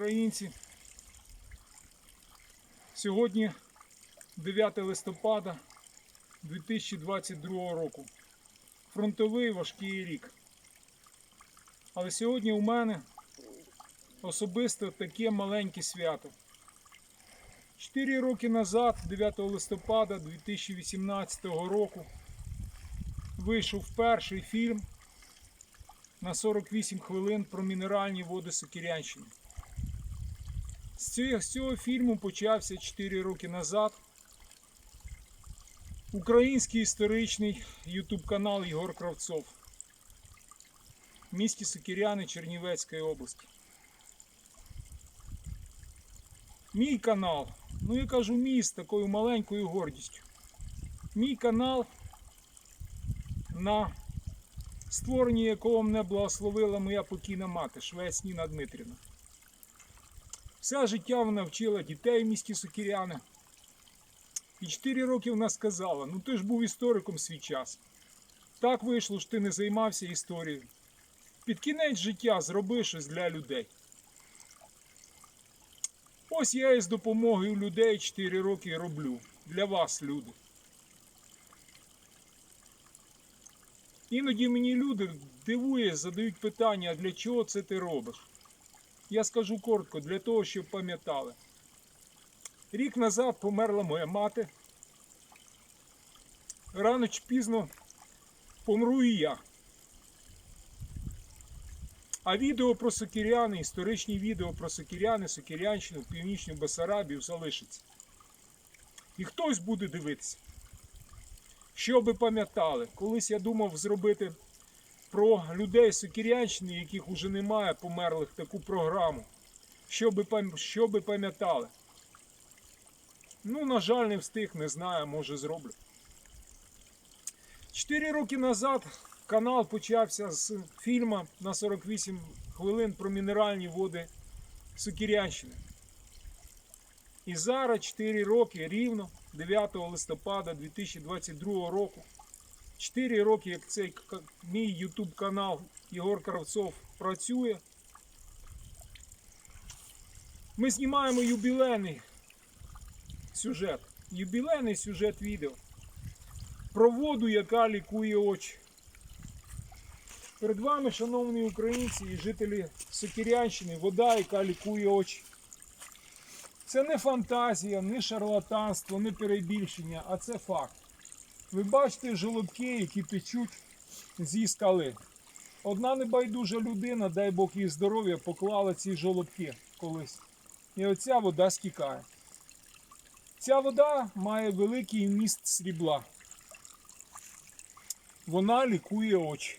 українці. Сьогодні 9 листопада 2022 року. Фронтовий важкий рік. Але сьогодні у мене особисто таке маленьке свято. Чотири роки назад, 9 листопада 2018 року, вийшов перший фільм на 48 хвилин про мінеральні води Сокирянщини. З цього, фільму почався 4 роки назад український історичний ютуб канал Єгор Кравцов в місті Сокиряни Чернівецької області. Мій канал, ну я кажу мій з такою маленькою гордістю. Мій канал, на створенні якого мене благословила моя покійна мати, швець Ніна Дмитрівна. Все життя вона вчила дітей місті Сокиряни. І 4 роки вона сказала: ну ти ж був істориком свій час. Так вийшло, що ти не займався історією. Під кінець життя зроби щось для людей. Ось я із допомогою людей 4 роки роблю. Для вас, люди. Іноді мені люди дивує, задають питання, а для чого це ти робиш? Я скажу коротко, для того, щоб пам'ятали. Рік назад померла моя мати. Рано чи пізно помру і я. А відео про Сокиряни, історичні відео про Сокиряни, Сокирянщину, Північну Бесарабію залишиться. І хтось буде дивитися. Що би пам'ятали, колись я думав зробити про людей Сокирянщини, яких уже немає, померлих таку програму. Що би, пам'ятали. Ну, на жаль, не встиг, не знаю, може зроблю. Чотири роки назад канал почався з фільму на 48 хвилин про мінеральні води Сокирянщини. І зараз 4 роки рівно 9 листопада 2022 року. 4 роки, як цей мій YouTube канал Єгор Кравцов працює. Ми знімаємо юбілейний сюжет. Юбілейний сюжет відео. Про воду, яка лікує очі. Перед вами, шановні українці і жителі Сокирянщини, вода, яка лікує очі. Це не фантазія, не шарлатанство, не перебільшення, а це факт. Ви бачите жолобки, які течуть зі скали. Одна небайдужа людина, дай Бог їй здоров'я, поклала ці жолобки колись. І оця вода стікає. Ця вода має великий вміст срібла. Вона лікує очі.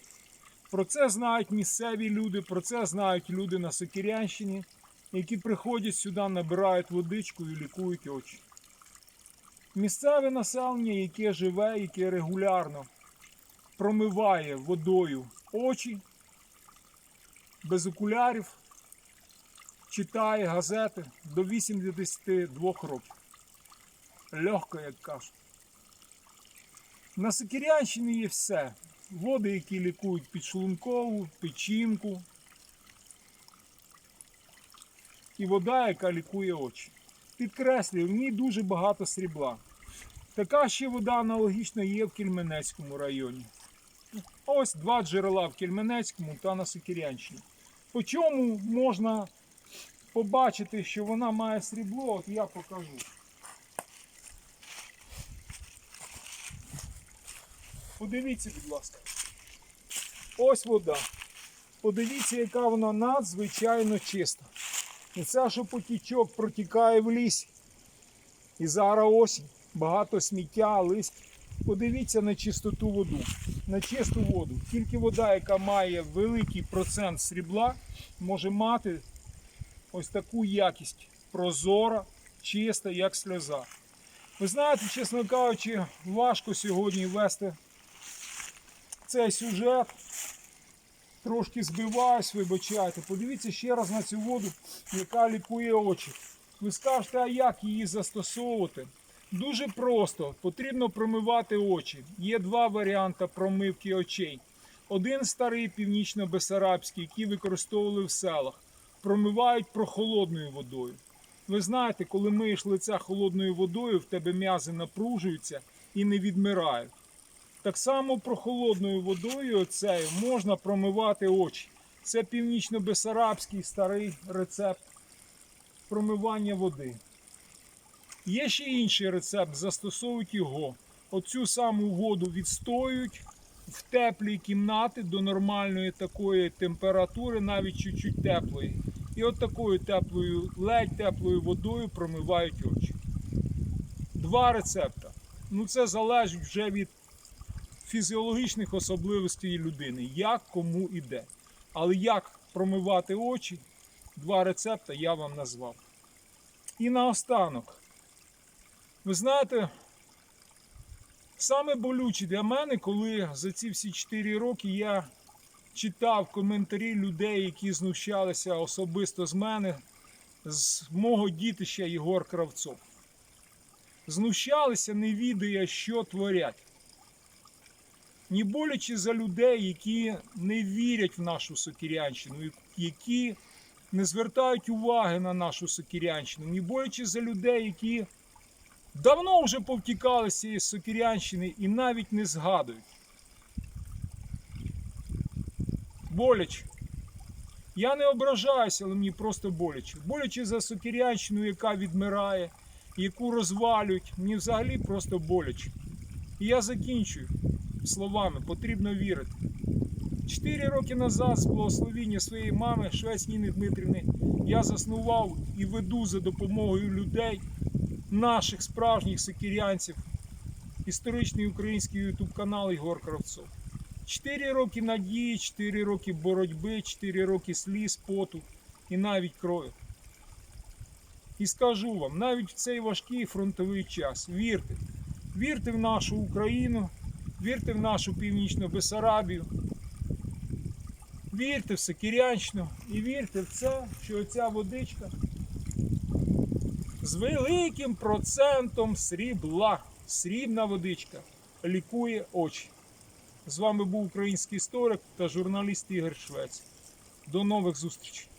Про це знають місцеві люди, про це знають люди на Сокирянщині, які приходять сюди, набирають водичку і лікують очі. Місцеве населення, яке живе, яке регулярно промиває водою очі, без окулярів, читає газети до 82 років. Легко, як кажуть. На Сокирянщині є все. Води, які лікують підшлункову, печінку. І вода, яка лікує очі. Підкреслюю, в ній дуже багато срібла. Така ще вода аналогічна є в Кельменецькому районі. Ось два джерела в Кельменецькому та на Сокирянщині. По чому можна побачити, що вона має срібло, от я покажу. Подивіться, будь ласка. Ось вода. Подивіться, яка вона надзвичайно чиста. І це, що потічок протікає в лісі. І зараз осінь, багато сміття, листя. Подивіться на чистоту воду, на чисту воду. Тільки вода, яка має великий процент срібла, може мати ось таку якість прозора, чиста, як сльоза. Ви знаєте, чесно кажучи, важко сьогодні вести цей сюжет. Трошки збиваюсь, вибачайте. Подивіться ще раз на цю воду, яка лікує очі. Ви скажете, а як її застосовувати? Дуже просто. Потрібно промивати очі. Є два варіанти промивки очей. Один старий північно-бесарабський, який використовували в селах. промивають прохолодною водою. Ви знаєте, коли миєш лице холодною водою, в тебе м'язи напружуються і не відмирають. Так само прохолодною водою оцею можна промивати очі. Це північно-бесарабський старий рецепт промивання води. Є ще інший рецепт, застосовують його. Оцю саму воду відстоюють в теплій кімнаті до нормальної такої температури, навіть чуть-чуть теплої. І от такою теплою, ледь теплою водою промивають очі. Два рецепта. Ну це залежить вже від фізіологічних особливостей людини, як кому іде. Але як промивати очі, два рецепта я вам назвав. І наостанок. Ви знаєте, саме болюче для мене, коли за ці всі 4 роки я читав коментарі людей, які знущалися особисто з мене, з мого дітища Єгор Кравцов. Знущалися, не відає, що творять. Ні боляче за людей, які не вірять в нашу сокірянщину, які не звертають уваги на нашу сокірянщину, ні боляче за людей, які давно вже повтікали з цієї сокірянщини і навіть не згадують. Боляче. Я не ображаюся, але мені просто боляче. Боляче за сокірянщину, яка відмирає, яку розвалюють. Мені взагалі просто боляче. І я закінчую словами, потрібно вірити. Чотири роки назад, з благословіння своєї мами, Швець Ніни Дмитрівни, я заснував і веду за допомогою людей, наших справжніх сокірянців, історичний український ютуб канал Ігор Кравцов. Чотири роки надії, чотири роки боротьби, чотири роки сліз, поту і навіть крові. І скажу вам, навіть в цей важкий фронтовий час, вірте, вірте в нашу Україну, вірте в нашу північну Бесарабію, вірте в Сокирянщину і вірте в це, що ця водичка з великим процентом срібла, срібна водичка лікує очі. З вами був український історик та журналіст Ігор Швець. До нових зустрічей!